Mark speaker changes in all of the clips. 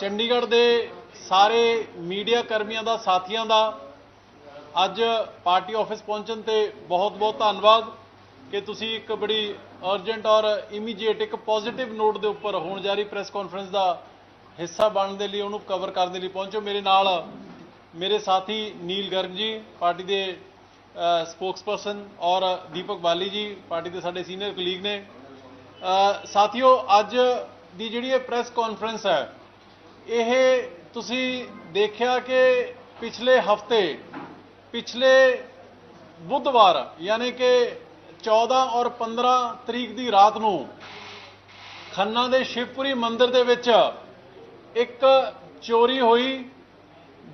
Speaker 1: ਚੰਡੀਗੜ੍ਹ ਦੇ ਸਾਰੇ ਮੀਡੀਆ ਕਰਮੀਆਂ ਦਾ, ਸਾਥੀਆਂ ਦਾ ਅੱਜ ਪਾਰਟੀ ਆਫਿਸ ਪਹੁੰਚਣ ਤੇ ਬਹੁਤ-ਬਹੁਤ ਧੰਨਵਾਦ ਕਿ ਤੁਸੀਂ ਇੱਕ ਬੜੀ ਅਰਜੈਂਟ ਔਰ ਇਮੀਡੀਏਟ ਇੱਕ ਪੋਜ਼ਿਟਿਵ ਨੋਟ ਦੇ ਉੱਪਰ ਹੋਣ ਜਾ ਰਹੀ ਪ੍ਰੈਸ ਕਾਨਫਰੰਸ ਦਾ ਹਿੱਸਾ ਬਣਨ ਦੇ ਲਈ ਉਹਨੂੰ ਕਵਰ ਕਰਨ ਦੇ ਲਈ ਪਹੁੰਚੋ। ਮੇਰੇ ਨਾਲ ਮੇਰੇ ਸਾਥੀ ਨੀਲ ਗਰਗ ਜੀ, ਪਾਰਟੀ ਦੇ ਸਪੋਕਸਪਰਸਨ ਔਰ ਦੀਪਕ ਬਾਲੀ ਜੀ, ਪਾਰਟੀ ਦੇ ਸਾਡੇ ਸੀਨੀਅਰ ਕਲੀਗ ਨੇ। ਸਾਥੀਓ, ਅੱਜ ਦੀ ਜਿਹੜੀ ਇਹ ਪ੍ਰੈਸ ਕਾਨਫਰੰਸ ਹੈ ਇਹ ਤੁਸੀਂ ਦੇਖਿਆ ਕਿ ਪਿਛਲੇ ਹਫ਼ਤੇ, ਪਿਛਲੇ ਬੁੱਧਵਾਰ, ਯਾਨੀ ਕਿ 14 ਔਰ 15 ਤਰੀਕ ਦੀ ਰਾਤ ਨੂੰ ਖੰਨਾ ਦੇ ਸ਼ਿਵਪੁਰੀ ਮੰਦਿਰ ਦੇ ਵਿੱਚ ਇੱਕ ਚੋਰੀ ਹੋਈ,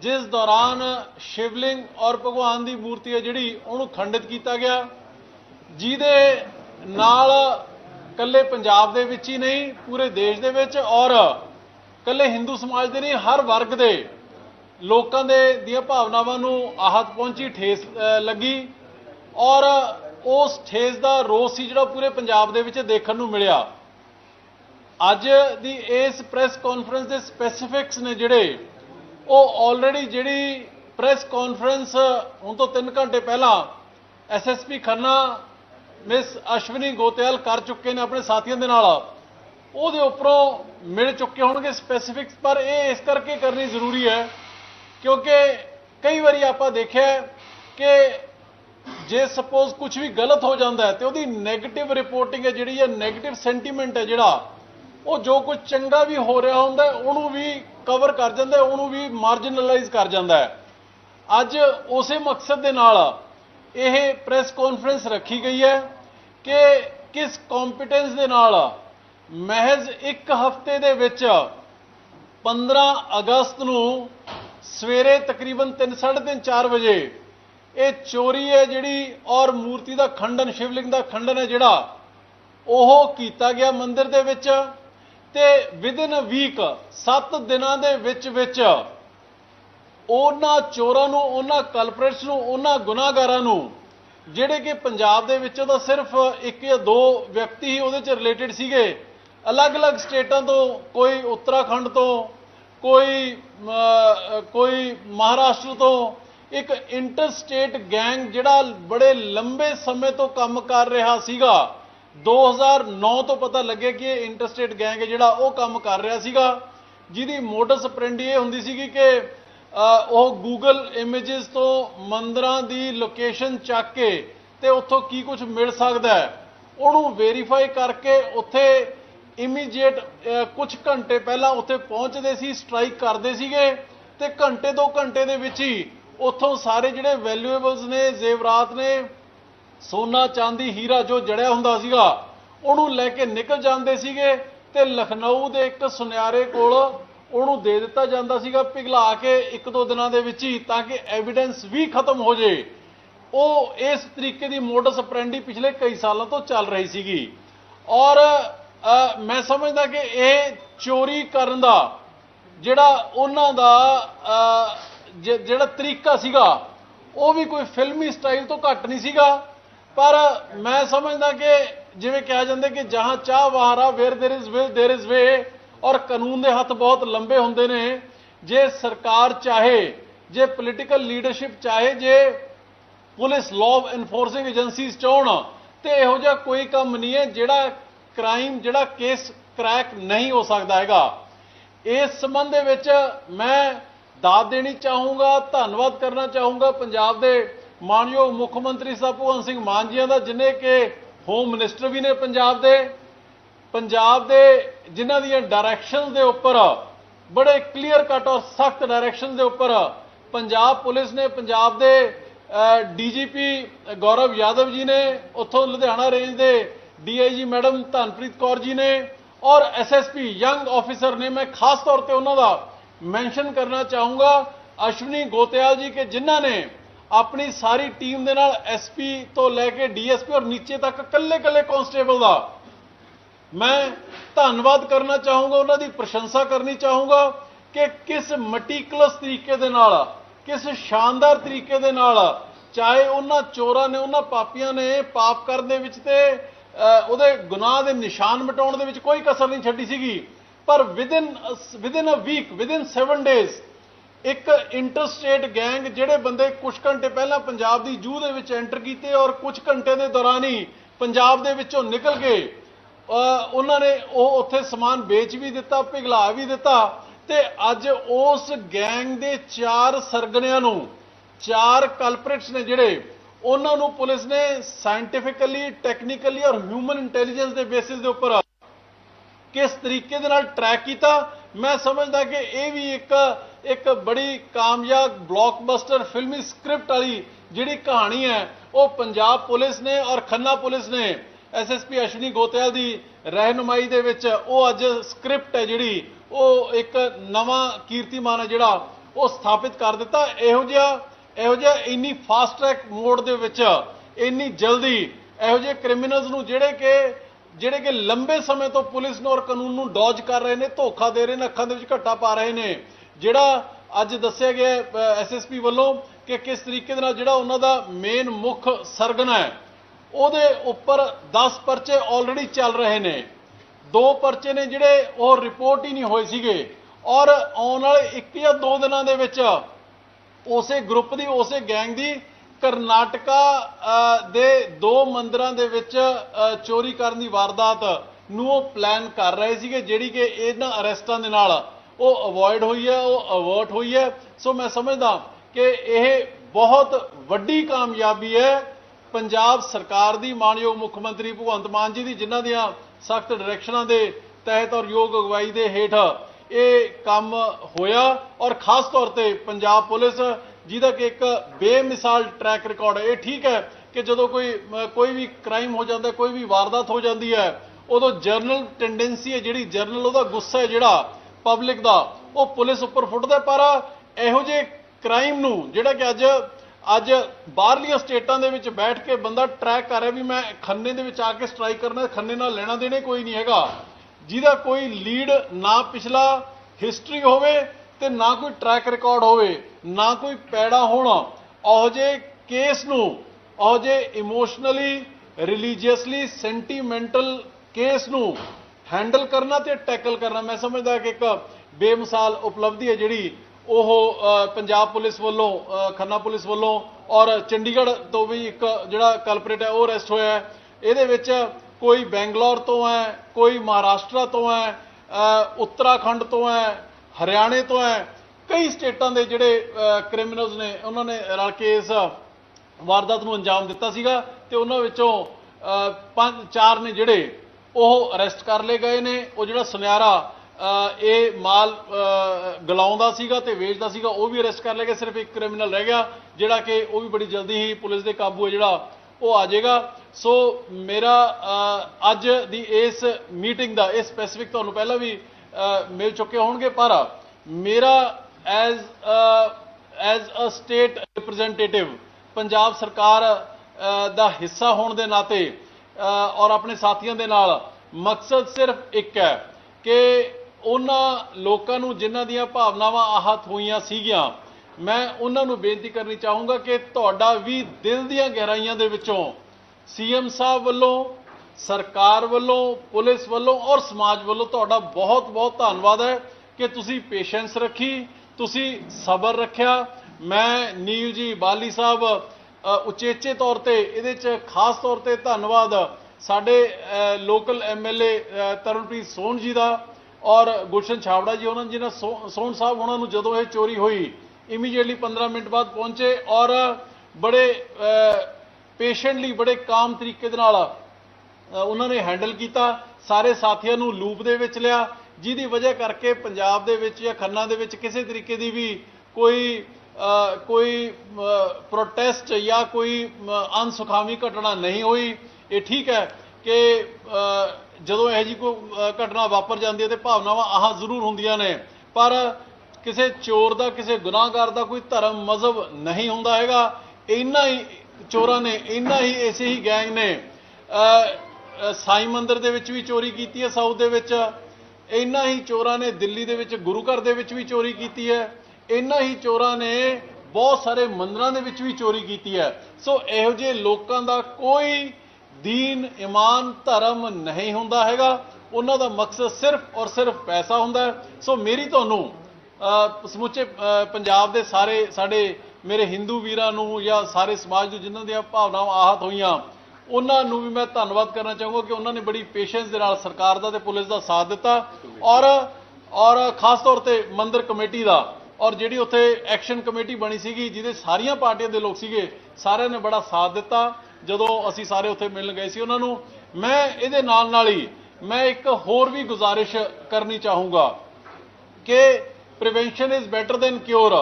Speaker 1: ਜਿਸ ਦੌਰਾਨ ਸ਼ਿਵਲਿੰਗ ਔਰ ਭਗਵਾਨ ਦੀ ਮੂਰਤੀ ਹੈ ਜਿਹੜੀ, ਉਹਨੂੰ ਖੰਡਿਤ ਕੀਤਾ ਗਿਆ। ਜਿਹਦੇ ਨਾਲ ਕੱਲੇ ਪੰਜਾਬ ਦੇ ਵਿੱਚ ਹੀ ਨਹੀਂ, ਪੂਰੇ ਦੇਸ਼ ਦੇ ਵਿੱਚ ਔਰ ਕੱਲੇ ਹਿੰਦੂ ਸਮਾਜ ਦੇ ਨਹੀਂ, ਹਰ ਵਰਗ ਦੇ ਲੋਕਾਂ ਦੇ ਦੀਆਂ ਭਾਵਨਾਵਾਂ ਨੂੰ ਆਹਤ ਪਹੁੰਚੀ, ਠੇਸ ਲੱਗੀ ਔਰ ਉਸ ਠੇਸ ਦਾ ਰੋਸ ਸੀ ਜਿਹੜਾ ਪੂਰੇ ਪੰਜਾਬ ਦੇ ਵਿੱਚ ਦੇਖਣ ਨੂੰ ਮਿਲਿਆ। ਅੱਜ ਦੀ ਇਸ ਪ੍ਰੈਸ ਕਾਨਫਰੰਸ ਦੇ ਸਪੈਸੀਫਿਕਸ ਨੇ ਜਿਹੜੇ, ਉਹ ਆਲਰੇਡੀ ਜਿਹੜੀ ਪ੍ਰੈਸ ਕਾਨਫਰੰਸ, ਹੁਣ ਤੋਂ 3 ਘੰਟੇ ਪਹਿਲਾਂ ਐਸਐਸਪੀ ਖੰਨਾ ਮਿਸ ਅਸ਼ਵਨੀ ਗੋਤਿਆਲ ਕਰ ਚੁੱਕੇ ਨੇ ਆਪਣੇ ਸਾਥੀਆਂ ਦੇ ਨਾਲ। ਉਹਦੇ ਉੱਪਰੋਂ ਮਿਲ ਚੁੱਕੇ ਹੋਣਗੇ ਸਪੈਸੀਫਿਕਸ ਪਰ ਇਹ ਇਸ ਕਰਕੇ ਕਰਨੀ ਜ਼ਰੂਰੀ ਹੈ, ਕਿਉਂਕਿ ਕਈ ਵਾਰੀ ਆਪਾਂ ਦੇਖਿਆ ਕਿ ਜੇ ਸਪੋਜ਼ ਕੁਝ ਵੀ ਗਲਤ ਹੋ ਜਾਂਦਾ ਹੈ ਤੇ ਉਹਦੀ 네ਗੇਟਿਵ ਰਿਪੋਰਟਿੰਗ ਹੈ, ਜਿਹੜੀ ਹੈ 네ਗੇਟਿਵ ਸੈਂਟੀਮੈਂਟ ਹੈ ਜਿਹੜਾ, ਉਹ ਜੋ ਕੁਝ ਚੰਗਾ ਵੀ ਹੋ ਰਿਹਾ ਹੁੰਦਾ ਉਹਨੂੰ ਵੀ ਕਵਰ ਕਰ ਜਾਂਦਾ ਉਹਨੂੰ ਵੀ ਮਾਰਜਨਲਾਈਜ਼ ਕਰ ਜਾਂਦਾ ਹੈ। ਅੱਜ ਉਸੇ ਮਕਸਦ ਦੇ ਨਾਲ ਇਹ ਪ੍ਰੈਸ ਕਾਨਫਰੰਸ ਰੱਖੀ ਗਈ ਹੈ ਕਿ ਕਿਸ ਕੰਪੀਟੈਂਸ ਦੇ ਨਾਲ ਮਹਿਜ਼ ਇੱਕ ਹਫ਼ਤੇ ਦੇ ਵਿੱਚ 15 ਅਗਸਤ ਨੂੰ ਸਵੇਰੇ ਤਕਰੀਬਨ 3:30 4 ਵਜੇ ਇਹ ਚੋਰੀ ਹੈ ਜਿਹੜੀ ਔਰ ਮੂਰਤੀ ਦਾ ਖੰਡਨ, ਸ਼ਿਵਲਿੰਗ ਦਾ ਖੰਡਨ ਹੈ ਜਿਹੜਾ, ਉਹ ਕੀਤਾ ਗਿਆ ਮੰਦਿਰ ਦੇ ਵਿੱਚ ਤੇ ਵਿਦਿਨ ਵੀਕ 7 ਦਿਨਾਂ ਦੇ ਵਿੱਚ ਵਿੱਚ ਉਹਨਾਂ ਚੋਰਾਂ ਨੂੰ, ਉਹਨਾਂ ਕਲਪਰੇਟਸ ਨੂੰ, ਉਹਨਾਂ ਗੁਨਾਹਗਾਰਾਂ ਨੂੰ, ਜਿਹੜੇ ਕਿ ਪੰਜਾਬ ਦੇ ਵਿੱਚੋਂ ਤਾਂ ਸਿਰਫ ਇੱਕ ਜਾਂ ਦੋ ਵਿਅਕਤੀ ਹੀ ਉਹਦੇ ਚ ਰਿਲੇਟਡ ਸੀਗੇ ਅਲੱਗ-ਅਲੱਗ ਸਟੇਟਾਂ ਤੋਂ, ਕੋਈ ਉੱਤਰਾਖੰਡ ਤੋਂ, ਕੋਈ ਕੋਈ ਮਹਾਰਾਸ਼ਟਰ ਤੋਂ, ਇੱਕ ਇੰਟਰ ਸਟੇਟ ਗੈਂਗ ਜਿਹੜਾ ਬੜੇ ਲੰਬੇ ਸਮੇਂ ਤੋਂ ਕੰਮ ਕਰ ਰਿਹਾ ਸੀਗਾ। 2009 ਤੋਂ ਪਤਾ ਲੱਗੇ ਕਿ ਇਹ ਇੰਟਰ ਸਟੇਟ ਗੈਂਗ ਹੈ ਜਿਹੜਾ ਉਹ ਕੰਮ ਕਰ ਰਿਹਾ ਸੀਗਾ। ਜਿਹਦੀ ਮੋਟਸ ਆਪਰੈਂਡੀ ਇਹ ਹੁੰਦੀ ਸੀਗੀ ਕਿ ਉਹ ਗੂਗਲ ਇਮੇजेस ਤੋਂ ਮੰਦਰਾਂ ਦੀ ਲੋਕੇਸ਼ਨ ਚੱਕ ਕੇ ਤੇ ਉੱਥੋਂ ਕੀ ਕੁਝ ਮਿਲ ਸਕਦਾ ਉਹਨੂੰ ਵੈਰੀਫਾਈ ਕਰਕੇ ਉੱਥੇ ਇਮੀਡੀਏਟ ਕੁਝ ਘੰਟੇ ਪਹਿਲਾਂ ਉੱਥੇ ਪਹੁੰਚਦੇ ਸੀ ਸਟ੍ਰਾਈਕ ਕਰਦੇ ਸੀਗੇ ਤੇ ਘੰਟੇ ਦੋ ਘੰਟੇ ਦੇ ਵਿੱਚ ਹੀ ਉੱਥੋਂ ਸਾਰੇ ਜਿਹੜੇ ਵੈਲਿਊਏਬਲਸ ਨੇ, ਜ਼ੇਵਰਾਤ ਨੇ, ਸੋਨਾ, ਚਾਂਦੀ, ਹੀਰਾ ਜੋ ਜੜਿਆ ਹੁੰਦਾ ਸੀਗਾ, ਉਹਨੂੰ ਲੈ ਕੇ ਨਿਕਲ ਜਾਂਦੇ ਸੀਗੇ ਤੇ ਲਖਨਊ ਦੇ ਇੱਕ ਸੁਨਿਆਰੇ ਕੋਲ ਉਹਨੂੰ ਦੇ ਦਿੱਤਾ ਜਾਂਦਾ ਸੀਗਾ ਪਿਘਲਾ ਕੇ ਇੱਕ ਦੋ ਦਿਨਾਂ ਦੇ ਵਿੱਚ ਹੀ ਤਾਂ ਕਿ ਐਵੀਡੈਂਸ ਵੀ ਖਤਮ ਹੋ ਜੇ। ਉਹ ਇਸ ਤਰੀਕੇ ਦੀ ਮੋਡਸ ਅਪਰੈਂਡੀ ਪਿਛਲੇ ਕਈ ਸਾਲਾਂ ਤੋਂ ਚੱਲ ਰਹੀ ਸੀਗੀ। ਔਰ ਮੈਂ ਸਮਝਦਾ ਕਿ ਇਹ ਚੋਰੀ ਕਰਨ ਦਾ ਜਿਹੜਾ ਉਹਨਾਂ ਦਾ ਅ, ਜ- ਜਿਹੜਾ ਤਰੀਕਾ ਸੀਗਾ ਉਹ ਵੀ ਕੋਈ ਫਿਲਮੀ ਸਟਾਈਲ ਤੋਂ ਘੱਟ ਨਹੀਂ ਸੀਗਾ ਪਰ ਮੈਂ ਸਮਝਦਾ ਕਿ ਜਿਵੇਂ ਕਿਹਾ ਜਾਂਦਾ ਕਿ ਜਹਾਂ ਚਾਹ ਵਹਾਰਾ where there is will there is way ਔਰ ਕਾਨੂੰਨ ਦੇ ਹੱਥ ਬਹੁਤ ਲੰਬੇ ਹੁੰਦੇ ਨੇ ਜੇ ਸਰਕਾਰ ਚਾਹੇ ਜੇ ਪੋਲੀਟੀਕਲ ਲੀਡਰਸ਼ਿਪ ਚਾਹੇ ਜੇ ਪੁਲਿਸ ਲਾਅ ਐਨਫੋਰਸਿੰਗ ਏਜੰਸੀਜ਼ ਚਾਹਣ ਤੇ ਇਹੋ ਜਿਹਾ ਕੋਈ ਕੰਮ ਨਹੀਂ ਹੈ ਜਿਹੜਾ ਕ੍ਰਾਈਮ ਜਿਹੜਾ ਕੇਸ ਕ੍ਰੈਕ ਨਹੀਂ ਹੋ ਸਕਦਾ ਹੈਗਾ। ਇਸ ਸੰਬੰਧ ਦੇ ਵਿੱਚ ਮੈਂ ਦਾਦ ਦੇਣੀ ਚਾਹੂੰਗਾ, ਧੰਨਵਾਦ ਕਰਨਾ ਚਾਹੂੰਗਾ ਪੰਜਾਬ ਦੇ ਮਾਨਯੋਗ ਮੁੱਖ ਮੰਤਰੀ ਸਾਹਿਬ ਭਗਵੰਤ ਸਿੰਘ ਮਾਨ ਜੀਆਂ ਦਾ, ਜਿਨੇ ਕਿ ਹੋਮ ਮਿਨਿਸਟਰ ਵੀ ਨੇ ਪੰਜਾਬ ਦੇ। ਪੰਜਾਬ ਦੇ ਜਿਨ੍ਹਾਂ ਦੀਆਂ ਡਾਇਰੈਕਸ਼ਨਸ ਦੇ ਉੱਪਰ ਬੜੇ ਕਲੀਅਰ ਕੱਟ ਔਰ ਸਖਤ ਡਾਇਰੈਕਸ਼ਨ ਦੇ ਉੱਪਰ ਪੰਜਾਬ ਪੁਲਿਸ ਨੇ, ਪੰਜਾਬ ਦੇ ਡੀਜੀਪੀ ਗੌਰਵ ਯਾਦਵ ਜੀ ਨੇ, ਉੱਥੋਂ ਲੁਧਿਆਣਾ ਰੇਂਜ ਦੇ ਡੀਆਈਜੀ ਮੈਡਮ ਧਨਪ੍ਰੀਤ ਕੌਰ ਜੀ ਨੇ ਔਰ ਐਸਐਸਪੀ ਯੰਗ ਆਫੀਸਰ ਨੇ ਮੈਂ ਖਾਸ ਤੌਰ ਤੇ ਉਹਨਾਂ ਦਾ ਮੈਂਸ਼ਨ ਕਰਨਾ ਚਾਹੂੰਗਾ। ਅਸ਼ਵਨੀ ਗੋਤਿਆਲ ਜੀ ਕਿ ਜਿਨ੍ਹਾਂ ਨੇ ਆਪਣੀ ਸਾਰੀ ਟੀਮ ਦੇ ਨਾਲ ਐਸਪੀ ਤੋਂ ਲੈ ਕੇ ਡੀਐਸਪੀ ਔਰ ਨੀਚੇ ਤੱਕ ਕੱਲੇ-ਕੱਲੇ ਕਾਂਸਟੇਬਲ ਦਾ ਮੈਂ ਧੰਨਵਾਦ ਕਰਨਾ ਚਾਹੂੰਗਾ, ਉਹਨਾਂ ਦੀ ਪ੍ਰਸ਼ੰਸਾ ਕਰਨੀ ਚਾਹੂੰਗਾ ਕਿ ਕਿਸ ਮਟੀਕਲਸ ਤਰੀਕੇ ਦੇ ਨਾਲ, ਕਿਸ ਸ਼ਾਨਦਾਰ ਤਰੀਕੇ ਦੇ ਨਾਲ, ਚਾਹੇ ਉਹਨਾਂ ਚੋਰਾਂ ਨੇ, ਉਹਨਾਂ ਪਾਪੀਆਂ ਨੇ ਪਾਪ ਕਰਨ ਦੇ ਵਿੱਚ ਤੇ ਉਹਦੇ ਗੁਨਾਹ ਦੇ ਨਿਸ਼ਾਨ ਮਿਟਾਉਣ ਦੇ ਵਿੱਚ ਕੋਈ ਕਸਰ ਨਹੀਂ ਛੱਡੀ ਸੀਗੀ। ਪਰ within within a week within 7 days ਇੱਕ ਇੰਟਰਸਟੇਟ ਗੈਂਗ ਜਿਹੜੇ ਬੰਦੇ ਕੁਝ ਘੰਟੇ ਪਹਿਲਾਂ ਪੰਜਾਬ ਦੀ ਜੂਹ ਦੇ ਵਿੱਚ ਐਂਟਰ ਕੀਤੇ ਔਰ ਕੁਝ ਘੰਟੇ ਦੇ ਦੌਰਾਨ ਹੀ ਪੰਜਾਬ ਦੇ ਵਿੱਚੋਂ ਨਿਕਲ ਗਏ ਉਹਨਾਂ ਨੇ ਉਹ ਉੱਥੇ ਸਮਾਨ ਵੇਚ ਵੀ ਦਿੱਤਾ, ਪਿਘਲਾ ਵੀ ਦਿੱਤਾ ਤੇ ਅੱਜ ਉਸ ਗੈਂਗ ਦੇ ਚਾਰ ਸਰਗਣਿਆਂ ਨੂੰ, ਚਾਰ ਕਲਪ੍ਰਿਟਸ ਨੇ ਜਿਹੜੇ ਉਹਨਾਂ ਨੂੰ ਪੁਲਿਸ ਨੇ ਸਾਇੰਟੀਫਿਕਲੀ ਟੈਕਨੀਕਲੀ ਔਰ ਹਿਊਮਨ ਇੰਟੈਲੀਜੈਂਸ ਦੇ ਬੇਸਿਸ ਦੇ ਉੱਪਰ ਕਿਸ ਤਰੀਕੇ ਦੇ ਨਾਲ ਟਰੈਕ ਕੀਤਾ, ਮੈਂ ਸਮਝਦਾ ਕਿ ਇਹ ਵੀ ਇੱਕ ਇੱਕ ਬੜੀ ਕਾਮਯਾਬ ਬਲੌਕਬਸਟਰ ਫਿਲਮੀ ਸਕ੍ਰਿਪਟ ਵਾਲੀ ਜਿਹੜੀ ਕਹਾਣੀ ਹੈ, ਉਹ ਪੰਜਾਬ ਪੁਲਿਸ ਨੇ ਔਰ ਖੰਨਾ ਪੁਲਿਸ ਨੇ ਐਸਐਸਪੀ ਅਸ਼ਵਨੀ ਗੋਤਿਆਲ ਦੀ ਰਹਿਨੁਮਾਈ ਦੇ ਵਿੱਚ ਉਹ ਅੱਜ ਸਕ੍ਰਿਪਟ ਹੈ ਜਿਹੜੀ, ਉਹ ਇੱਕ ਨਵਾਂ ਕੀਰਤੀਮਾਨ ਹੈ ਜਿਹੜਾ ਉਹ ਸਥਾਪਿਤ ਕਰ ਦਿੱਤਾ। ਇਹੋ ਜਿਹਾ ਇਹੋ ਜਿਹਾ ਇੰਨੀ ਫਾਸਟ ਟਰੈਕ ਮੋਡ ਦੇ ਵਿੱਚ, ਇੰਨੀ ਜਲਦੀ ਇਹੋ ਜਿਹੇ ਕ੍ਰਿਮੀਨਲਸ ਨੂੰ ਜਿਹੜੇ ਕਿ ਜਿਹੜੇ ਕਿ ਲੰਬੇ ਸਮੇਂ ਤੋਂ ਪੁਲਿਸ ਨੂੰ ਔਰ ਕਾਨੂੰਨ ਨੂੰ ਡੌਜ ਕਰ ਰਹੇ ਨੇ, ਧੋਖਾ ਦੇ ਰਹੇ ਨੇ, ਅੱਖਾਂ ਦੇ ਵਿੱਚ ਘੱਟਾ ਪਾ ਰਹੇ ਨੇ, ਜਿਹੜਾ ਅੱਜ ਦੱਸਿਆ ਗਿਆ ਐਸਐਸਪੀ ਵੱਲੋਂ ਕਿ ਕਿਸ ਤਰੀਕੇ ਦੇ ਨਾਲ ਜਿਹੜਾ ਉਹਨਾਂ ਦਾ ਮੇਨ ਮੁੱਖ ਸਰਗਨਾ ਹੈ, ਉਹਦੇ ਉੱਪਰ 10 ਪਰਚੇ ਆਲਰੇਡੀ ਚੱਲ ਰਹੇ ਨੇ। ਦੋ ਪਰਚੇ ਨੇ ਜਿਹੜੇ ਉਹ ਰਿਪੋਰਟ ਹੀ ਨਹੀਂ ਹੋਏ ਸੀਗੇ। ਔਰ ਆਉਣ ਵਾਲੇ ਇੱਕ ਜਾਂ ਦੋ ਦਿਨਾਂ ਦੇ ਵਿੱਚ ਉਸੇ ਗਰੁੱਪ ਦੀ, ਉਸੇ ਗੈਂਗ ਦੀ ਕਰਨਾਟਕਾ ਦੇ ਦੋ ਮੰਦਰਾਂ ਦੇ ਵਿੱਚ ਚੋਰੀ ਕਰਨ ਦੀ ਵਾਰਦਾਤ ਨੂੰ ਉਹ ਪਲਾਨ ਕਰ ਰਹੇ ਸੀਗੇ, ਜਿਹੜੀ ਕਿ ਇਹਨਾਂ ਅਰੈਸਟਾਂ ਦੇ ਨਾਲ ਉਹ ਅਵੋਇਡ ਹੋਈ ਹੈ, ਉਹ ਅਵਰਟ ਹੋਈ ਹੈ। ਸੋ ਮੈਂ ਸਮਝਦਾ ਕਿ ਇਹ ਬਹੁਤ ਵੱਡੀ ਕਾਮਯਾਬੀ ਹੈ। ਪੰਜਾਬ ਸਰਕਾਰ ਦੀ, ਮਾਨਯੋਗ ਮੁੱਖ ਮੰਤਰੀ ਭਗਵੰਤ ਮਾਨ ਜੀ ਦੀ, ਜਿਨ੍ਹਾਂ ਦੀਆਂ ਸਖਤ ਡਾਇਰੈਕਸ਼ਨਾਂ ਦੇ ਤਹਿਤ ਔਰ ਯੋਗ ਅਗਵਾਈ ਦੇ ਹੇਠ ਇਹ ਕੰਮ ਹੋਇਆ ਔਰ ਖਾਸ ਤੌਰ ਤੇ ਪੰਜਾਬ ਪੁਲਿਸ, ਜਿਹਦਾ ਕਿ ਇੱਕ ਬੇਮਿਸਾਲ ਟਰੈਕ ਰਿਕਾਰਡ ਹੈ। ਇਹ ਠੀਕ ਹੈ ਕਿ ਜਦੋਂ ਕੋਈ ਕੋਈ ਵੀ ਕ੍ਰਾਈਮ ਹੋ ਜਾਂਦਾ, ਕੋਈ ਵੀ ਵਾਰਦਾਤ ਹੋ ਜਾਂਦੀ ਹੈ, ਉਦੋਂ ਜਰਨਲ ਟੈਂਡੈਂਸੀ ਹੈ, ਜਿਹੜੀ ਜਰਨਲ ਉਹਦਾ ਗੁੱਸਾ ਹੈ ਜਿਹੜਾ ਪਬਲਿਕ ਦਾ, ਉਹ ਪੁਲਿਸ ਉੱਪਰ ਫੁੱਟਦਾ ਪਰ ਇਹੋ ਜਿਹੇ ਕ੍ਰਾਈਮ ਨੂੰ, ਜਿਹੜਾ ਕਿ ਅੱਜ ਅੱਜ ਬਾਹਰਲੀਆਂ ਸਟੇਟਾਂ ਦੇ ਵਿੱਚ ਬੈਠ ਕੇ ਬੰਦਾ ਟਰੈਕ ਕਰ ਰਿਹਾ ਵੀ ਮੈਂ ਖੰਨੇ ਦੇ ਵਿੱਚ ਆ ਕੇ ਸਟ੍ਰਾਈਕ ਕਰਨਾ, ਖੰਨੇ ਨਾਲ ਲੈਣਾ ਦੇਣੇ ਕੋਈ ਨਹੀਂ ਹੈਗਾ। ਜਿਹਦਾ ਕੋਈ ਲੀਡ ਨਾ ਪਿਛਲਾ ਹਿਸਟਰੀ ਹੋਵੇ ਤੇ ਨਾ ਕੋਈ ਟਰੈਕ ਰਿਕਾਰਡ ਹੋਵੇ, ਨਾ ਕੋਈ ਪੈੜਾ ਹੋਣਾ, ਉਹੋ ਜਿਹੇ ਕੇਸ ਨੂੰ, ਉਹੋ ਜਿਹੇ ਇਮੋਸ਼ਨਲੀ ਰਿਲੀਜੀਅਸਲੀ ਸੈਂਟੀਮੈਂਟਲ ਕੇਸ ਨੂੰ ਹੈਂਡਲ ਕਰਨਾ ਤੇ ਟੈਕਲ ਕਰਨਾ। ਮੈਂ ਸਮਝਦਾ ਕਿ ਇੱਕ ਬੇਮਿਸਾਲ ਉਪਲਬਧੀ ਹੈ ਜਿਹੜੀ ਉਹ ਪੰਜਾਬ ਪੁਲਿਸ ਵੱਲੋਂ ਖੰਨਾ ਪੁਲਿਸ ਵੱਲੋਂ ਔਰ ਚੰਡੀਗੜ੍ਹ ਤੋਂ ਵੀ ਇੱਕ ਜਿਹੜਾ ਕਲਪਰੇਟ ਹੈ, ਉਹ ਅਰੈਸਟ ਹੋਇਆ ਹੈ। ਇਹਦੇ ਵਿੱਚ ਕੋਈ ਬੈਂਗਲੌਰ ਤੋਂ ਹੈ, ਕੋਈ ਮਹਾਰਾਸ਼ਟਰ ਤੋਂ ਹੈ ਉੱਤਰਾਖੰਡ ਤੋਂ ਹੈ, ਹਰਿਆਣੇ ਤੋਂ ਹੈ, ਕਈ ਸਟੇਟਾਂ ਦੇ ਜਿਹੜੇ ਕ੍ਰਿਮੀਨਲਸ ਨੇ, ਉਹਨਾਂ ਨੇ ਰਲ ਕੇ ਇਸ ਵਾਰਦਾਤ ਨੂੰ ਅੰਜਾਮ ਦਿੱਤਾ ਸੀਗਾ ਤੇ ਉਹਨਾਂ ਵਿੱਚੋਂ ਪੰਜ, ਚਾਰ ਨੇ ਜਿਹੜੇ ਉਹ ਅਰੈਸਟ ਕਰ ਲਏ ਗਏ ਨੇ। ਉਹ ਜਿਹੜਾ ਸੁਨਿਆਰਾ ਇਹ ਮਾਲ ਗਲਾਉਂਦਾ ਸੀਗਾ ਤੇ ਵੇਚਦਾ ਸੀਗਾ, ਉਹ ਵੀ ਅਰੈਸਟ ਕਰ ਲਿਆ ਗਿਆ ਸਿਰਫ ਇੱਕ ਕ੍ਰਿਮੀਨਲ ਰਹਿ ਗਿਆ, ਜਿਹੜਾ ਕਿ ਉਹ ਵੀ ਬੜੀ ਜਲਦੀ ਹੀ ਪੁਲਿਸ ਦੇ ਕਾਬੂ ਹੈ ਜਿਹੜਾ ਉਹ ਆ ਜਾਏਗਾ। ਸੋ ਮੇਰਾ ਅੱਜ ਦੀ ਇਸ ਮੀਟਿੰਗ ਦਾ ਇਹ ਸਪੈਸੀਫਿਕ ਤੁਹਾਨੂੰ ਪਹਿਲਾਂ ਵੀ ਮਿਲ ਚੁੱਕੇ ਹੋਣਗੇ, ਪਰ ਮੇਰਾ as as a state representative Punjab ਸਰਕਾਰ ਦਾ ਹਿੱਸਾ ਹੋਣ ਦੇ ਨਾਤੇ ਔਰ ਆਪਣੇ ਸਾਥੀਆਂ ਦੇ ਨਾਲ, ਮਕਸਦ ਸਿਰਫ ਇੱਕ ਹੈ ਕਿ ਉਹਨਾਂ ਲੋਕਾਂ ਨੂੰ ਜਿਨ੍ਹਾਂ ਦੀਆਂ ਭਾਵਨਾਵਾਂ ਆਹਤ ਹੋਈਆਂ ਸੀਗੀਆਂ ਮੈਂ ਉਹਨਾਂ ਨੂੰ ਬੇਨਤੀ ਕਰਨੀ ਚਾਹੂੰਗਾ ਕਿ ਤੁਹਾਡਾ ਵੀ ਦਿਲ ਦੀਆਂ ਗਹਿਰਾਈਆਂ ਦੇ ਵਿੱਚੋਂ ਸੀਐਮ ਸਾਹਿਬ ਵੱਲੋਂ, ਸਰਕਾਰ ਵੱਲੋਂ, ਪੁਲਿਸ ਵੱਲੋਂ ਔਰ ਸਮਾਜ ਵੱਲੋਂ ਤੁਹਾਡਾ ਬਹੁਤ ਬਹੁਤ ਧੰਨਵਾਦ ਹੈ ਕਿ ਤੁਸੀਂ ਪੇਸ਼ੈਂਸ ਰੱਖੀ, ਤੁਸੀਂ ਸਬਰ ਰੱਖਿਆ। ਮੈਂ ਨੀਲ ਜੀ ਬਾਲੀ ਸਾਹਿਬ ਉਚੇਚੇ ਤੌਰ ਤੇ ਇਹਦੇ 'ਚ ਖਾਸ ਤੌਰ ਤੇ ਧੰਨਵਾਦ। ਸਾਡੇ ਲੋਕਲ ਐਮਐਲਏ ਤਰਨਪ੍ਰੀਤ ਸੋਨ ਜੀ ਦਾ ਔਰ ਗੁਲਸ਼ਨ ਛਾਵੜਾ ਜੀ, ਉਹਨਾਂ ਜਿਹਨਾਂ ਸੋ- ਸੋਹਣ ਸਾਹਿਬ, ਉਹਨਾਂ ਨੂੰ ਜਦੋਂ ਇਹ ਚੋਰੀ ਹੋਈ ਇਮੀਡੀਏਟਲੀ 15 ਮਿੰਟ ਬਾਅਦ ਪਹੁੰਚੇ ਔਰ ਬੜੇ ਪੇਸ਼ੈਂਟਲੀ ਬੜੇ ਕਾਮ ਤਰੀਕੇ ਦੇ ਨਾਲ ਉਹਨਾਂ ਨੇ ਹੈਂਡਲ ਕੀਤਾ। ਸਾਰੇ ਸਾਥੀਆਂ ਨੂੰ ਲੂਪ ਦੇ ਵਿੱਚ ਲਿਆ ਜਿਹਦੀ ਵਜ੍ਹਾ ਕਰਕੇ ਪੰਜਾਬ ਦੇ ਵਿੱਚ ਜਾਂ ਖੰਨਾ ਦੇ ਵਿੱਚ ਕਿਸੇ ਤਰੀਕੇ ਦੀ ਵੀ ਕੋਈ ਕੋਈ ਪ੍ਰੋਟੈਸਟ ਜਾਂ ਕੋਈ ਅ, ਅਨਸੁਖਾਵੀ ਘਟਨਾ ਨਹੀਂ ਹੋਈ। ਇਹ ਠੀਕ ਹੈ ਕਿ ਜਦੋਂ ਇਹੋ ਜਿਹੀ ਕੋਈ ਘਟਨਾ ਵਾਪਰ ਜਾਂਦੀ ਹੈ ਤੇ ਭਾਵਨਾਵਾਂ ਆਹ ਜ਼ਰੂਰ ਹੁੰਦੀਆਂ ਨੇ। ਪਰ ਕਿਸੇ ਚੋਰ ਦਾ, ਕਿਸੇ ਗੁਨਾਹਗਾਰ ਦਾ ਕੋਈ ਧਰਮ, ਮਜ਼ਹਬ ਨਹੀਂ ਹੁੰਦਾ ਹੈਗਾ। ਇੰਨਾ ਹੀ ਚੋਰਾਂ ਨੇ, ਇੰਨਾ ਹੀ ਐਸੇ ਹੀ ਗੈਂਗ ਨੇ ਸਾਈ ਮੰਦਰ ਦੇ ਵਿੱਚ ਵੀ ਚੋਰੀ ਕੀਤੀ ਹੈ, ਸਾਊਥ ਦੇ ਵਿੱਚ। ਇੰਨਾ ਹੀ ਚੋਰਾਂ ਨੇ ਦਿੱਲੀ ਦੇ ਵਿੱਚ, ਗੁਰੂ ਘਰ ਦੇ ਵਿੱਚ ਵੀ ਚੋਰੀ ਕੀਤੀ ਹੈ। ਇੰਨਾ ਹੀ ਚੋਰਾਂ ਨੇ ਬਹੁਤ ਸਾਰੇ ਮੰਦਰਾਂ ਦੇ ਵਿੱਚ ਵੀ ਚੋਰੀ ਕੀਤੀ ਹੈ। ਸੋ ਇਹੋ ਜਿਹੇ ਲੋਕਾਂ ਦਾ ਕੋਈ ਦੀਨ, ਇਮਾਨ, ਧਰਮ ਨਹੀਂ ਹੁੰਦਾ ਹੈਗਾ। ਉਹਨਾਂ ਦਾ ਮਕਸਦ ਸਿਰਫ ਔਰ ਸਿਰਫ ਪੈਸਾ ਹੁੰਦਾ ਸੋ ਮੇਰੀ ਤੁਹਾਨੂੰ ਸਮੁੱਚੇ ਪੰਜਾਬ ਦੇ ਸਾਰੇ, ਸਾਡੇ ਮੇਰੇ ਹਿੰਦੂ ਵੀਰਾਂ ਨੂੰ ਜਾਂ ਸਾਰੇ ਸਮਾਜ ਨੂੰ ਜਿਨ੍ਹਾਂ ਦੀਆਂ ਭਾਵਨਾਵਾਂ ਆਹਤ ਹੋਈਆਂ, ਉਹਨਾਂ ਨੂੰ ਵੀ ਮੈਂ ਧੰਨਵਾਦ ਕਰਨਾ ਚਾਹੂੰਗਾ ਕਿ ਉਹਨਾਂ ਨੇ ਬੜੀ ਪੇਸ਼ੈਂਸ ਦੇ ਨਾਲ ਸਰਕਾਰ ਦਾ ਤੇ ਪੁਲਿਸ ਦਾ ਸਾਥ ਦਿੱਤਾ ਔਰ ਔਰ ਖਾਸ ਤੌਰ ਤੇ ਮੰਦਰ ਕਮੇਟੀ ਦਾ ਔਰ ਜਿਹੜੀ ਉੱਥੇ ਐਕਸ਼ਨ ਕਮੇਟੀ ਬਣੀ ਸੀਗੀ, ਜਿਹਦੇ ਸਾਰੀਆਂ ਪਾਰਟੀਆਂ ਦੇ ਲੋਕ ਸੀਗੇ, ਸਾਰਿਆਂ ਨੇ ਬੜਾ ਸਾਥ ਦਿੱਤਾ, ਜਦੋਂ ਅਸੀਂ ਸਾਰੇ ਉੱਥੇ ਮਿਲਣ ਗਏ ਸੀ ਉਹਨਾਂ ਨੂੰ। ਮੈਂ ਇਹਦੇ ਨਾਲ ਨਾਲ ਹੀ, ਮੈਂ ਇੱਕ ਹੋਰ ਵੀ ਗੁਜ਼ਾਰਿਸ਼ ਕਰਨੀ ਚਾਹੂੰਗਾ ਕਿ prevention is better than cure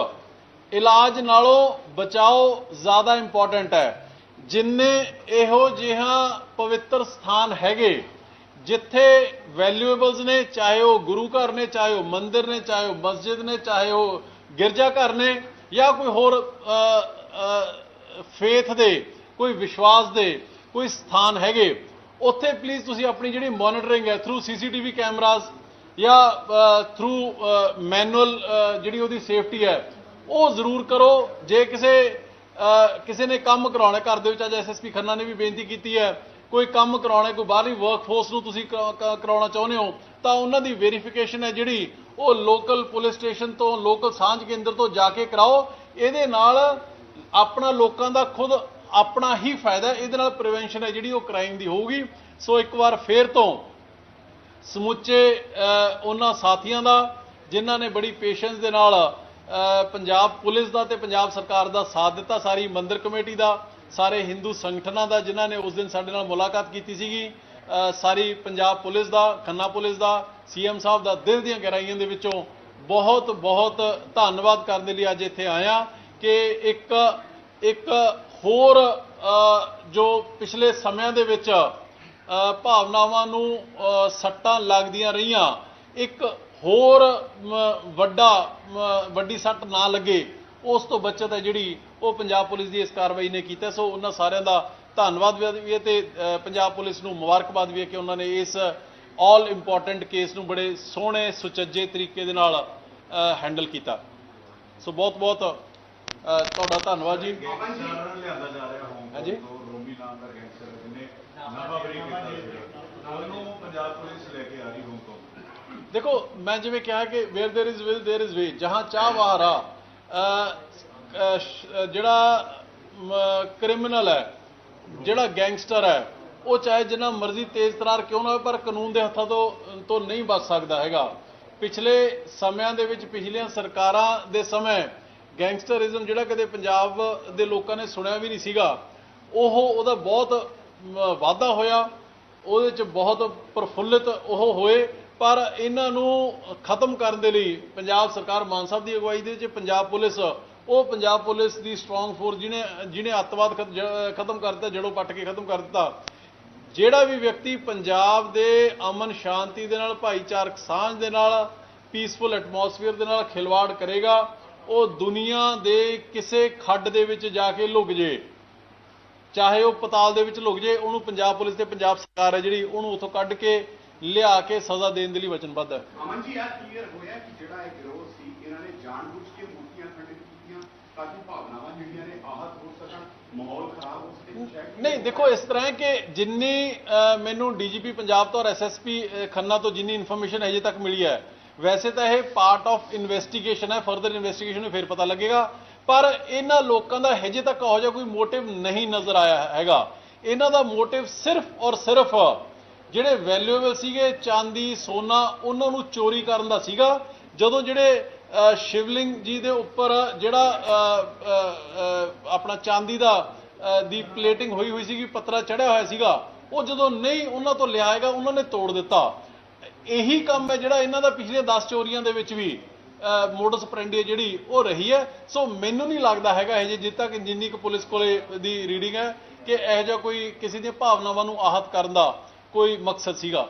Speaker 1: ਇਲਾਜ ਨਾਲੋਂ ਬਚਾਓ ਜ਼ਿਆਦਾ ਇੰਪੋਰਟੈਂਟ ਹੈ। ਜਿੰਨੇ ਇਹੋ ਜਿਹਾ ਪਵਿੱਤਰ ਸਥਾਨ ਹੈਗੇ, ਜਿੱਥੇ ਵੈਲਿਊਏਬਲਸ ਨੇ, ਚਾਹੇ ਉਹ ਗੁਰੂ ਘਰ ਨੇ, ਚਾਹੇ ਉਹ ਮੰਦਿਰ ਨੇ, ਚਾਹੇ ਉਹ ਮਸਜਿਦ ਨੇ, ਚਾਹੇ ਉਹ ਗਿਰਜਾ ਘਰ ਨੇ, ਜਾਂ ਕੋਈ ਹੋਰ ਫੇਥ ਦੇ, ਕੋਈ ਵਿਸ਼ਵਾਸ ਦੇ, ਕੋਈ ਸਥਾਨ ਹੈਗੇ, ਉੱਥੇ ਪਲੀਜ਼ ਤੁਸੀਂ ਆਪਣੀ ਜਿਹੜੀ ਮੋਨੀਟਰਿੰਗ ਹੈ ਥਰੂ ਸੀਸੀਟੀਵੀ ਕੈਮਰਾਜ਼ ਜਾਂ ਥਰੂ ਮੈਨੂਅਲ ਜਿਹੜੀ ਉਹਦੀ ਸੇਫਟੀ ਹੈ, ਉਹ ਜ਼ਰੂਰ ਕਰੋ। ਜੇ ਕਿਸੇ ਕਿਸੇ ਨੇ ਕੰਮ ਕਰਾਉਣਾ ਘਰ ਦੇ ਵਿੱਚ, ਅੱਜ ਐਸਐਸਪੀ ਖੰਨਾ ਨੇ ਵੀ ਬੇਨਤੀ ਕੀਤੀ ਹੈ, ਕੋਈ ਕੰਮ ਕਰਾਉਣਾ, ਕੋਈ ਬਾਹਰਲੀ ਵਰਕਫੋਰਸ ਨੂੰ ਤੁਸੀਂ ਕਰਾਉਣਾ ਚਾਹੁੰਦੇ ਹੋ, ਤਾਂ ਉਹਨਾਂ ਦੀ ਵੈਰੀਫਿਕੇਸ਼ਨ ਹੈ ਜਿਹੜੀ, ਉਹ ਲੋਕਲ ਪੁਲਿਸ ਸਟੇਸ਼ਨ ਤੋਂ ਲੋਕਲ ਸਾਂਝ ਕੇਂਦਰ ਤੋਂ ਜਾ ਕੇ ਕਰਾਓ। ਇਹਦੇ ਨਾਲ ਆਪਣਾ ਲੋਕਾਂ ਦਾ ਖੁਦ ਆਪਣਾ ਹੀ ਫਾਇਦਾ ਇਹਦੇ ਨਾਲ ਪ੍ਰੀਵੈਂਸ਼ਨ ਹੈ ਜਿਹੜੀ ਉਹ ਕ੍ਰਾਈਮ ਦੀ ਹੋਊਗੀ। ਸੋ ਇੱਕ ਵਾਰ ਫੇਰ ਤੋਂ ਸਮੁੱਚੇ ਉਹਨਾਂ ਸਾਥੀਆਂ ਦਾ, ਜਿਨ੍ਹਾਂ ਨੇ ਬੜੀ ਪੇਸ਼ੈਂਸ ਦੇ ਨਾਲ ਪੰਜਾਬ ਪੁਲਿਸ ਦਾ ਤੇ ਪੰਜਾਬ ਸਰਕਾਰ ਦਾ ਸਾਥ ਦਿੱਤਾ, ਸਾਰੀ ਮੰਦਰ ਕਮੇਟੀ ਦਾ, ਸਾਰੇ ਹਿੰਦੂ ਸੰਗਠਨਾਂ ਦਾ, ਜਿਨ੍ਹਾਂ ਨੇ ਉਸ ਦਿਨ ਸਾਡੇ ਨਾਲ ਮੁਲਾਕਾਤ ਕੀਤੀ ਸੀਗੀ ਸਾਰੀ ਪੰਜਾਬ ਪੁਲਿਸ ਦਾ, ਖੰਨਾ ਪੁਲਿਸ ਦਾ, ਸੀਐਮ ਸਾਹਿਬ ਦਾ ਦਿਲ ਦੀਆਂ ਗਹਿਰਾਈਆਂ ਦੇ ਵਿੱਚੋਂ ਬਹੁਤ ਬਹੁਤ ਧੰਨਵਾਦ ਕਰਨ ਦੇ ਲਈ ਅੱਜ ਇੱਥੇ ਆਇਆ ਕਿ ਇੱਕ ਇੱਕ ਹੋਰ ਜੋ ਪਿਛਲੇ ਸਮਿਆਂ ਦੇ ਵਿੱਚ ਭਾਵਨਾਵਾਂ ਨੂੰ ਸੱਟਾਂ ਲੱਗਦੀਆਂ ਰਹੀਆਂ। ਇੱਕ ਹੋਰ ਵੱਡਾ ਵੱਡੀ ਸੱਟ ਨਾ ਲੱਗੇ ਉਸ ਤੋਂ ਬਚਤ ਹੈ ਜਿਹੜੀ ਉਹ ਪੰਜਾਬ ਪੁਲਿਸ ਦੀ ਇਸ ਕਾਰਵਾਈ ਨੇ ਕੀਤਾ। ਸੋ ਉਹਨਾਂ ਸਾਰਿਆਂ ਦਾ ਧੰਨਵਾਦ ਵੀ ਹੈ ਤੇ ਪੰਜਾਬ ਪੁਲਿਸ ਨੂੰ ਮੁਬਾਰਕਬਾਦ ਵੀ ਹੈ ਕਿ ਉਹਨਾਂ ਨੇ ਇਸ ਆਲ ਇੰਪੋਰਟੈਂਟ ਕੇਸ ਨੂੰ ਬੜੇ ਸੋਹਣੇ ਸੁਚੱਜੇ ਤਰੀਕੇ ਦੇ ਨਾਲ ਹੈਂਡਲ ਕੀਤਾ। ਸੋ ਬਹੁਤ ਬਹੁਤ ਤੁਹਾਡਾ ਧੰਨਵਾਦ ਜੀ। ਹਾਂਜੀ।
Speaker 2: ਰੋਮੀ ਨਾਮ ਗੈਂਗਸਟਰ ਜਿਹਨੇ ਨਵਾਂ ਬਰੀ ਕੀਤਾ ਸੀ ਉਹਨੂੰ ਪੰਜਾਬ ਪੁਲਿਸ ਲੈ ਕੇ ਆ ਰਹੀ ਹੋਂਗ ਤੋਂ
Speaker 1: ਦੇਖੋ ਮੈਂ ਜਿਵੇਂ ਕਿਹਾ ਕਿ where there is will there is way ਜਹਾਂ ਚਾਹ ਵਹਾਂ ਰਾ ਅ, ਅ, ਸ਼- ਜਿਹੜਾ ਕ੍ਰਿਮੀਨਲ ਹੈ ਜਿਹੜਾ ਗੈਂਗਸਟਰ ਹੈ ਉਹ ਚਾਹੇ ਜਿੰਨਾ ਮਰਜ਼ੀ ਤੇਜ਼ ਤਰਾਰ ਕਿਉਂ ਨਾ ਹੋਵੇ ਪਰ ਕਾਨੂੰਨ ਦੇ ਹੱਥਾਂ ਤੋਂ ਤੋਂ ਨਹੀਂ ਬਚ ਸਕਦਾ ਹੈਗਾ ਪਿਛਲੇ ਸਮਿਆਂ ਦੇ ਵਿੱਚ ਪਿਛਲੀਆਂ ਸਰਕਾਰਾਂ ਦੇ ਸਮੇਂ ਗੈਂਗਸਟਰਿਜ਼ਮ ਜਿਹੜਾ ਕਦੇ ਪੰਜਾਬ ਦੇ ਲੋਕਾਂ ਨੇ ਸੁਣਿਆ ਵੀ ਨਹੀਂ ਸੀਗਾ ਉਹ ਉਹਦਾ ਬਹੁਤ ਮ, ਵਾਧਾ ਹੋਇਆ। ਉਹਦੇ ਚ ਬਹੁਤ ਪ੍ਰਫੁੱਲਿਤ ਉਹ ਹੋਏ। ਪਰ ਇਹਨਾਂ ਨੂੰ ਖਤਮ ਕਰਨ ਦੇ ਲਈ ਪੰਜਾਬ ਸਰਕਾਰ ਮਾਨ ਸਾਹਿਬ ਦੀ ਅਗਵਾਈ ਦੇ ਵਿੱਚ ਪੰਜਾਬ ਪੁਲਿਸ, ਉਹ ਪੰਜਾਬ ਪੁਲਿਸ ਦੀ ਸਟਰੋਂਗ ਫੋਰਸ ਜਿਹਨੇ ਜਿਹਨੇ ਅੱਤਵਾਦ ਖਤਮ ਕਰ ਦਿੱਤਾ, ਜੜੋਂ ਪੱਟ ਕੇ ਖਤਮ ਕਰ ਦਿੱਤਾ। ਜਿਹੜਾ ਵੀ ਵਿਅਕਤੀ ਪੰਜਾਬ ਦੇ ਅਮਨ ਸ਼ਾਂਤੀ ਦੇ ਨਾਲ, ਭਾਈਚਾਰਕ ਸਾਂਝ ਦੇ ਨਾਲ ਪੀਸਫੁਲ ਐਟਮੋਸਫੀਅਰ ਦੇ ਨਾਲ ਖਿਲਵਾੜ ਕਰੇਗਾ, ਉਹ ਦੁਨੀਆ ਦੇ ਕਿਸੇ ਖੱਡ ਦੇ ਵਿੱਚ ਜਾ ਕੇ ਲੁਕ ਜੇ। ਚਾਹੇ ਉਹ ਪਤਾਲ ਦੇ ਵਿੱਚ ਲੁਕ ਜੇ ਉਹਨੂੰ ਪੰਜਾਬ ਪੁਲਿਸ ਤੇ ਪੰਜਾਬ ਸਰਕਾਰ ਹੈ ਜਿਹੜੀ ਉਹਨੂੰ ਉੱਥੋਂ ਕੱਢ ਕੇ ਲਿਆ ਕੇ ਸਜ਼ਾ ਦੇਣ ਦੇ ਲਈ ਵਚਨਬੱਧ ਹੈ।
Speaker 3: ਅਮਨ ਜੀ ਆ ਕਲੀਅਰ ਹੋਇਆ ਕਿ ਜਿਹੜਾ ਇਹ ਗਿਰੋਹ ਸੀ ਇਹਨਾਂ ਨੇ ਜਾਣਬੁੱਝ ਕੇ ਮੂਰਤੀਆਂ ਖੰਡਿਤ ਕੀਤੀਆਂ ਤਾਂ ਕਿ ਭਾਵਨਾਵਾਂ ਜਿਹੜੀਆਂ ਨੇ ਆਹਤ ਹੋ ਸਕਣ ਮਾਹੌਲ ਖਰਾਬ ਹੋ ਸਕੇ
Speaker 1: ਨਹੀਂ ਦੇਖੋ ਇਸ ਤਰ੍ਹਾਂ ਹੈ ਕਿ ਜਿੰਨੀ ਮੈਨੂੰ ਡੀਜੀਪੀ ਪੰਜਾਬ ਤੋਂ ਔਰ ਐਸਐਸਪੀ ਖੰਨਾ ਤੋਂ ਜਿੰਨੀ ਇਨਫੋਰਮੇਸ਼ਨ ਹਜੇ ਤੱਕ ਮਿਲੀ ਹੈ ਵੈਸੇ ਤਾਂ ਇਹ ਪਾਰਟ ਆਫ ਇਨਵੈਸਟੀਗੇਸ਼ਨ ਹੈ ਫਰਦਰ ਇਨਵੈਸਟੀਗੇਸ਼ਨ ਨੂੰ ਫਿਰ ਪਤਾ ਲੱਗੇਗਾ। ਪਰ ਇਹਨਾਂ ਲੋਕਾਂ ਦਾ ਹਜੇ ਤੱਕ ਇਹੋ ਜਿਹਾ ਕੋਈ ਮੋਟਿਵ ਨਹੀਂ ਨਜ਼ਰ ਆਇਆ ਹੈਗਾ। ਇਹਨਾਂ ਦਾ ਮੋਟਿਵ ਸਿਰਫ ਔਰ ਸਿਰਫ ਜਿਹੜੇ ਵੈਲਿਊਏਬਲ ਸੀਗੇ, ਚਾਂਦੀ, ਸੋਨਾ, ਉਹਨਾਂ ਨੂੰ ਚੋਰੀ ਕਰਨ ਦਾ ਸੀਗਾ। ਜਦੋਂ ਜਿਹੜੇ ਸ਼ਿਵਲਿੰਗ ਜੀ ਦੇ ਉੱਪਰ ਜਿਹੜਾ ਆਪਣਾ ਚਾਂਦੀ ਦਾ ਦੀ ਪਲੇਟਿੰਗ ਹੋਈ ਹੋਈ ਸੀਗੀ, ਪੱਤਰਾ ਚੜਿਆ ਹੋਇਆ ਸੀਗਾ, ਉਹ ਜਦੋਂ ਨਹੀਂ ਉਹਨਾਂ ਤੋਂ ਲਿਆ ਹੈਗਾ ਉਹਨਾਂ ਨੇ ਤੋੜ ਦਿੱਤਾ। ਇਹੀ ਕੰਮ ਹੈ ਜਿਹੜਾ ਇਹਨਾਂ ਦਾ ਪਿਛਲੇ 10 ਚੋਰੀਆਂ ਦੇ ਵਿੱਚ ਵੀ। ਮੋਡਸ ਪ੍ਰੈਂਡੀ ਜਿਹੜੀ, ਉਹ ਰਹੀ ਹੈ। ਸੋ ਮੈਨੂੰ ਨਹੀਂ ਲੱਗਦਾ ਹੈਗਾ ਇਹ ਜਿੱਦ ਤੱਕ ਜਿੰਨੀ ਕੁ ਪੁਲਿਸ ਕੋਲੇ ਦੀ ਰੀਡਿੰਗ ਹੈ ਕਿ ਇਹੋ ਜਿਹਾ ਕੋਈ ਕਿਸੇ ਦੀਆਂ ਭਾਵਨਾਵਾਂ ਨੂੰ ਆਹਤ ਕਰਨ ਦਾ ਕੋਈ ਮਕਸਦ ਸੀਗਾ।